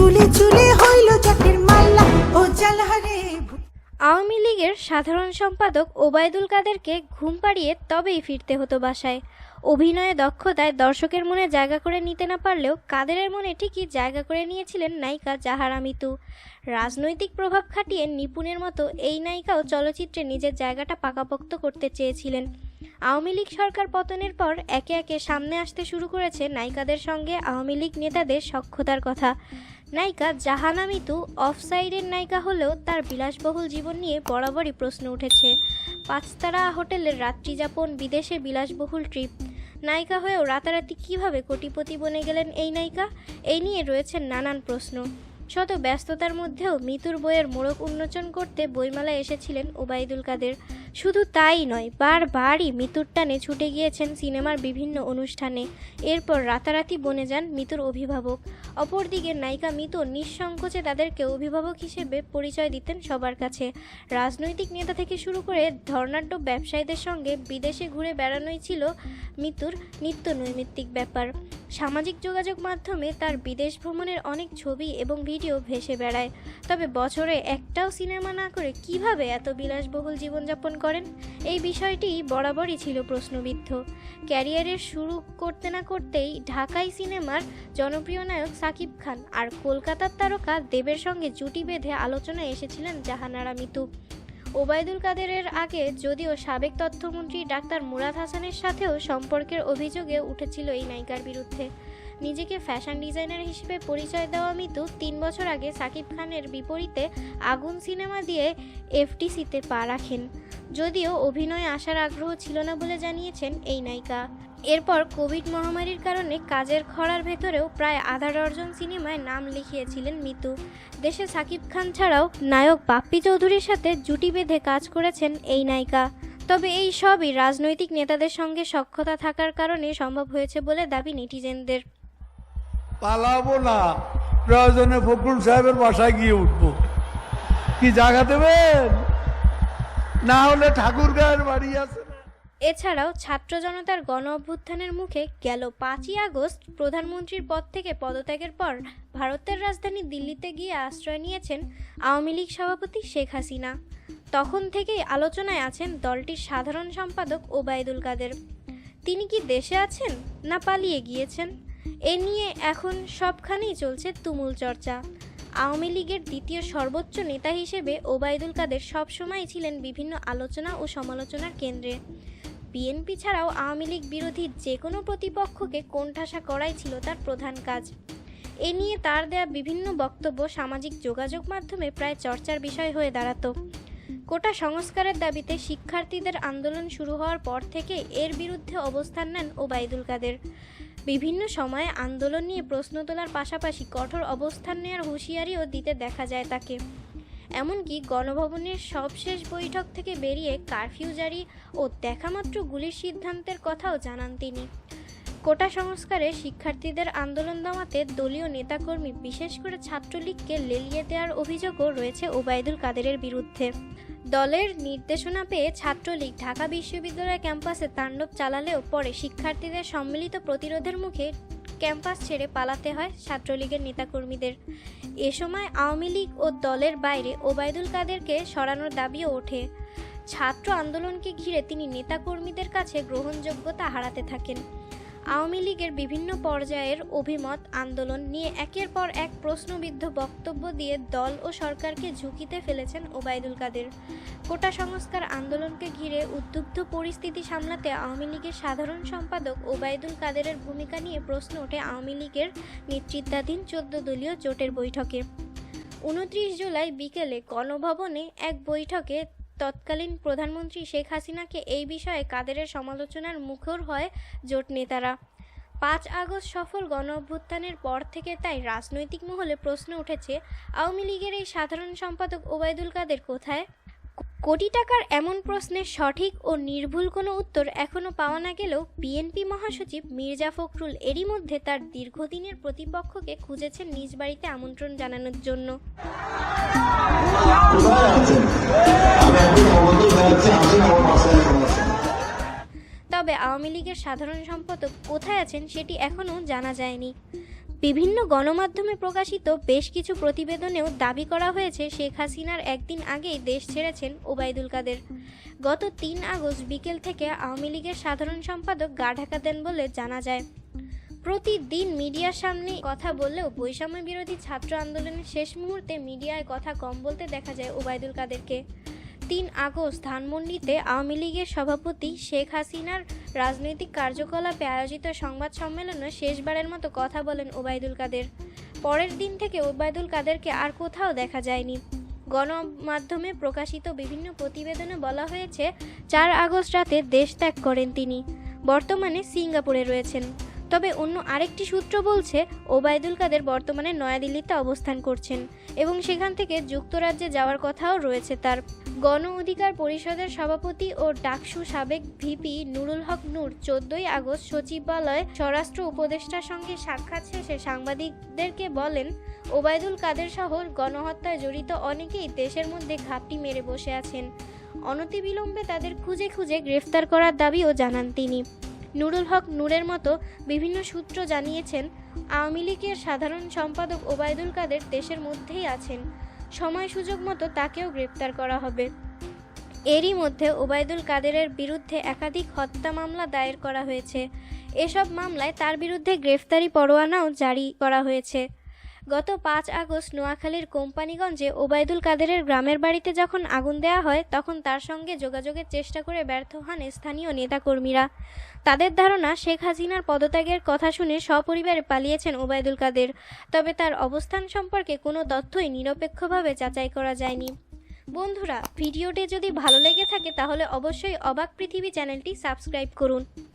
চুলে চুলে হইল জটের মাল্লা ও জালহারে আওয়ামী লীগের সাধারণ সম্পাদক ওবায়দুল কাদেরকে ঘুম পাড়িয়ে তবেই ফিরতে হতো বাসায়। অভিনয়ে দক্ষতায় দর্শকের মনে জায়গা করে নিতে না পারলেও কাদেরের মনে ঠিকই জায়গা করে নিয়েছিলেন নায়িকা জাহারা মিতু। রাজনৈতিক প্রভাব খাটিয়ে নিপুণের মতো এই নায়িকাও চলচ্চিত্রে নিজের জায়গাটা পাকাপোক্ত করতে চেয়েছিলেন। আওয়ামী লীগ সরকার পতনের পর একে একে সামনে আসতে শুরু করেছে নায়িকাদের সঙ্গে আওয়ামী লীগ নেতাদের সক্ষতার কথা। নায়িকা জাহানা মিতু অফসাইডের নায়িকা হলেও তার বিলাসবহুল জীবন নিয়ে বরাবরই প্রশ্ন উঠেছে। পাঁচতারা হোটেলের রাত্রিযাপন বিদেশে বিলাসবহুল ট্রিপ। নায়িকা হয়েও রাতারাতি কীভাবে কোটিপতি বনে গেলেন এই নায়িকা? এই নিয়ে রয়েছে নানান প্রশ্ন। শত ব্যস্ততার মধ্যেও মিতুর বইয়ের মোড়ক উন্মোচন করতে বইমেলায় এসেছিলেন ওবায়দুল কাদের। শুধু তাই নয়, বারবারই মিতুর টানে ছুটে গিয়েছেন সিনেমার বিভিন্ন অনুষ্ঠানে। এরপর রাতারাতি বনে যান মিতুর অভিভাবক। অপরদিকে নায়িকা মিতু নিঃসংকোচে তাদেরকে অভিভাবক হিসেবে পরিচয় দিতেন সবার কাছে। রাজনৈতিক নেতা থেকে শুরু করে ধর্নাঢ্য ব্যবসায়ীদের সঙ্গে বিদেশে ঘুরে বেড়ানোই ছিল মিতুর নিত্য নৈমিত্তিক ব্যাপার। সামাজিক যোগাযোগ মাধ্যমে তার বিদেশ ভ্রমণের অনেক ছবি এবং ভিডিও ভেসে বেড়ায়। তবে বছরে একটাও সিনেমা না করে কীভাবে এত বিলাসবহুল জীবনযাপন করেন? এই বিষয়টি বরাবরই ছিল প্রশ্নবিদ্ধ। ক্যারিয়ারের শুরু করতে না করতেই ঢাকাই সিনেমার জনপ্রিয় নায়ক সাকিব খান আর কলকাতার তারকা দেবের সঙ্গে জুটি বেঁধে আলোচনায় এসেছিলেন জাহানারা মিতু। ওবায়দুল কাদেরের আগে যদিও সাবেক তথ্যমন্ত্রী ডাক্তার মুরাদ হাসানের সাথেও সম্পর্কের অভিযোগে উঠেছিল এই নায়িকার বিরুদ্ধে। নিজেকে ফ্যাশন ডিজাইনার হিসেবে পরিচয় দেওয়া মিতু তিন বছর আগে সাকিব খানের বিপরীতে আগুন সিনেমা দিয়ে এফটিসিতে পা রাখেন। যদিও অভিনয়ে আসার আগ্রহ ছিল না বলে জানিয়েছেন এই নায়িকা। এরপর কোভিড মহামারীর কারণে কাজের খরার ভেতরেও প্রায় আধা ডর্জন সিনেমায় নাম লিখিয়েছিলেন মিতু। দেশে সাকিব খান ছাড়াও নায়ক বাপ্পি চৌধুরীর সাথে জুটি বেঁধে কাজ করেছেন এই নায়িকা। তবে এই সবই রাজনৈতিক নেতাদের সঙ্গে সক্ষতা থাকার কারণে সম্ভব হয়েছে বলে দাবি নেটিজেনদের। পালাবো না। প্রয়োজনে ফখরুল সাহেবের বাসায় গিয়ে উঠবো। কি জায়গা দেবেন? না হলে ঠাকুর গায়ের বাড়ি আছে। এছাড়াও ছাত্র জনতার গণ অভ্যুত্থানের মুখে গেল পাঁচই আগস্ট। প্রধানমন্ত্রীর পদ থেকে পদত্যাগের পর ভারতের রাজধানী দিল্লিতে গিয়ে আশ্রয় নিয়েছেন আওয়ামী লীগ সভাপতি শেখ হাসিনা। তখন থেকেই আলোচনায় আছেন দলটির সাধারণ সম্পাদক ওবায়দুল কাদের। তিনি কি দেশে আছেন না পালিয়ে গিয়েছেন? এ নিয়ে এখন সবখানেই চলছে তুমুল চর্চা। আওয়ামী লীগের দ্বিতীয় সর্বোচ্চ নেতা হিসেবে ওবায়দুল কাদের সবসময় ছিলেন বিভিন্ন আলোচনা ও সমালোচনার কেন্দ্রে। বিএনপি ছাড়াও আওয়ামী লীগ বিরোধী যে কোনো প্রতিপক্ষকে কোণঠাসা করাই ছিল তার প্রধান কাজ। এ নিয়ে তার দেয়া বিভিন্ন বক্তব্য সামাজিক যোগাযোগ মাধ্যমে প্রায় চর্চার বিষয় হয়ে দাঁড়াতো। কোটা সংস্কারের দাবিতে শিক্ষার্থীদের আন্দোলন শুরু হওয়ার পর থেকে এর বিরুদ্ধে অবস্থান নেন ওবায়দুল কাদের। বিভিন্ন সময়ে আন্দোলন নিয়ে প্রশ্ন তোলার পাশাপাশি কঠোর অবস্থান নেওয়ার হুঁশিয়ারিও দিতে দেখা যায় তাকে। এমনকি গণভবনের সবশেষ বৈঠক থেকে বেরিয়ে কারফিউ জারি ও দেখামাত্র গুলির সিদ্ধান্তের কথাও জানান তিনি। কোটা সংস্কারে শিক্ষার্থীদের আন্দোলন দমাতে দলীয় নেতাকর্মী, বিশেষ করে ছাত্রলীগকে লেলিয়ে দেওয়ার অভিযোগও রয়েছে ওবায়দুল কাদেরের বিরুদ্ধে। দলের নির্দেশনা পেয়ে ছাত্রলীগ ঢাকা বিশ্ববিদ্যালয় ক্যাম্পাসে তাণ্ডব চালালেও পরে শিক্ষার্থীদের সম্মিলিত প্রতিরোধের মুখে ক্যাম্পাস ছেড়ে পালাতে হয় ছাত্রলীগের নেতাকর্মীদের। এ সময় আওয়ামী লীগ ও দলের বাইরে ওবায়দুল কাদেরকে সরানোর দাবিও ওঠে। ছাত্র আন্দোলনকে ঘিরে তিনি নেতাকর্মীদের কাছে গ্রহণযোগ্যতা হারাতে থাকেন। আওয়ামী লীগের বিভিন্ন পর্যায়ের অভিমত আন্দোলন নিয়ে একের পর এক প্রশ্নবিদ্ধ বক্তব্য দিয়ে দল ও সরকারকে ঝুঁকিতে ফেলেছেন ওবায়দুল কাদের। কোটা সংস্কার আন্দোলনকে ঘিরে উদ্বুদ্ধ পরিস্থিতি সামলাতে আওয়ামী লীগের সাধারণ সম্পাদক ওবায়দুল কাদেরের ভূমিকা নিয়ে প্রশ্ন ওঠে আওয়ামী লীগের নেতৃত্বাধীন চোদ্দ দলীয় জোটের বৈঠকে। উনত্রিশ জুলাই বিকেলে গণভবনে এক বৈঠকে তৎকালীন প্রধানমন্ত্রী শেখ হাসিনাকে এই বিষয়ে কাদেরের সমালোচনার মুখর হয় জোট নেতারা। পাঁচ আগস্ট সফল গণ অভ্যুত্থানের পর থেকে তাই রাজনৈতিক মহলে প্রশ্ন উঠেছে, আওয়ামী লীগের এই সাধারণ সম্পাদক ওবায়দুল কাদের কোথায়? কোটি টাকার এমন প্রশ্নের সঠিক ও নির্ভুল কোনো উত্তর এখনও পাওয়া না গেলেও বিএনপি মহাসচিব মির্জা ফখরুল এরই মধ্যে তার দীর্ঘদিনের প্রতিপক্ষকে খুঁজেছেন নিজ বাড়িতে আমন্ত্রণ জানানোর জন্য। তবে আওয়ামী লীগের সাধারণ সম্পাদক কোথায় আছেন সেটি এখনও জানা যায়নি। বিভিন্ন গণমাধ্যমে প্রকাশিত বেশ কিছু প্রতিবেদনেও দাবি করা হয়েছে, শেখ হাসিনার একদিন আগেই দেশ ছেড়েছেন ওবায়দুল কাদের। গত তিন আগস্ট বিকেল থেকে আওয়ামী লীগের সাধারণ সম্পাদক গা ঢাকা দেন বলে জানা যায়। প্রতিদিন মিডিয়ার সামনে কথা বললেও বৈষম্য বিরোধী ছাত্র আন্দোলনের শেষ মুহূর্তে মিডিয়ায় কথা কম বলতে দেখা যায় ওবায়দুল কাদেরকে। তিন আগস্ট ধানমন্ডিতে আওয়ামী লীগের সভাপতি শেখ হাসিনার রাজনৈতিক কার্যকলাপে আয়োজিত সংবাদ সম্মেলনে শেষবারের মতো কথা বলেন ওবায়দুল কাদের। পরের দিন থেকে ওবায়দুল কাদেরকে আর কোথাও দেখা যায়নি। গণমাধ্যমে প্রকাশিত বিভিন্ন প্রতিবেদনে বলা হয়েছে, চার আগস্ট রাতে দেশ ত্যাগ করেন তিনি। বর্তমানে সিঙ্গাপুরে রয়েছেন। তবে অন্য আরেকটি সূত্র বলছে, ওবায়দুল কাদের বর্তমানে নয়াদিল্লিতে অবস্থান করছেন এবং সেখান থেকে যুক্তরাজ্যে যাওয়ার কথাও রয়েছে তার। গণ অধিকার পরিষদের সভাপতি ও ডাকসু সাবেক ভিপি নুরুল হক নূর চোদ্দই আগস্ট সচিবালয় স্বরাষ্ট্র উপদেষ্টার সঙ্গে সাক্ষাৎ শেষে সাংবাদিকদেরকে বলেন, ওবায়দুল কাদের সহ গণহত্যায় জড়িত অনেকেই দেশের মধ্যে ঘাপটি মেরে বসে আছেন। অনতিবিলম্বে তাদের খুঁজে খুঁজে গ্রেফতার করার দাবিও জানান তিনি। নুরুল হক নূরের মতো বিভিন্ন সূত্র জানিয়েছেন, আওয়ামী লীগের সাধারণ সম্পাদক ওবায়দুল কাদের দেশের মধ্যেই আছেন। সময় সুযোগ মতো তাকেও গ্রেপ্তার করা হবে। এরই মধ্যে ওবায়দুল কাদেরের বিরুদ্ধে একাধিক হত্যা মামলা দায়ের করা হয়েছে। এসব মামলায় তার বিরুদ্ধে গ্রেফতারি পরোয়ানাও জারি করা হয়েছে। গত পাঁচ আগস্ট নোয়াখালীর কোম্পানিগঞ্জে ওবায়দুল কাদেরের গ্রামের বাড়িতে যখন আগুন দেওয়া হয়, তখন তার সঙ্গে যোগাযোগের চেষ্টা করে ব্যর্থ হন স্থানীয় নেতাকর্মীরা। তাদের ধারণা, শেখ হাসিনার পদত্যাগের কথা শুনে সপরিবারে পালিয়েছেন ওবায়দুল কাদের। তবে তার অবস্থান সম্পর্কে কোনো তথ্যই নিরপেক্ষভাবে যাচাই করা যায়নি। বন্ধুরা, ভিডিওটি যদি ভালো লেগে থাকে, তাহলে অবশ্যই অবাক পৃথিবী চ্যানেলটি সাবস্ক্রাইব করুন।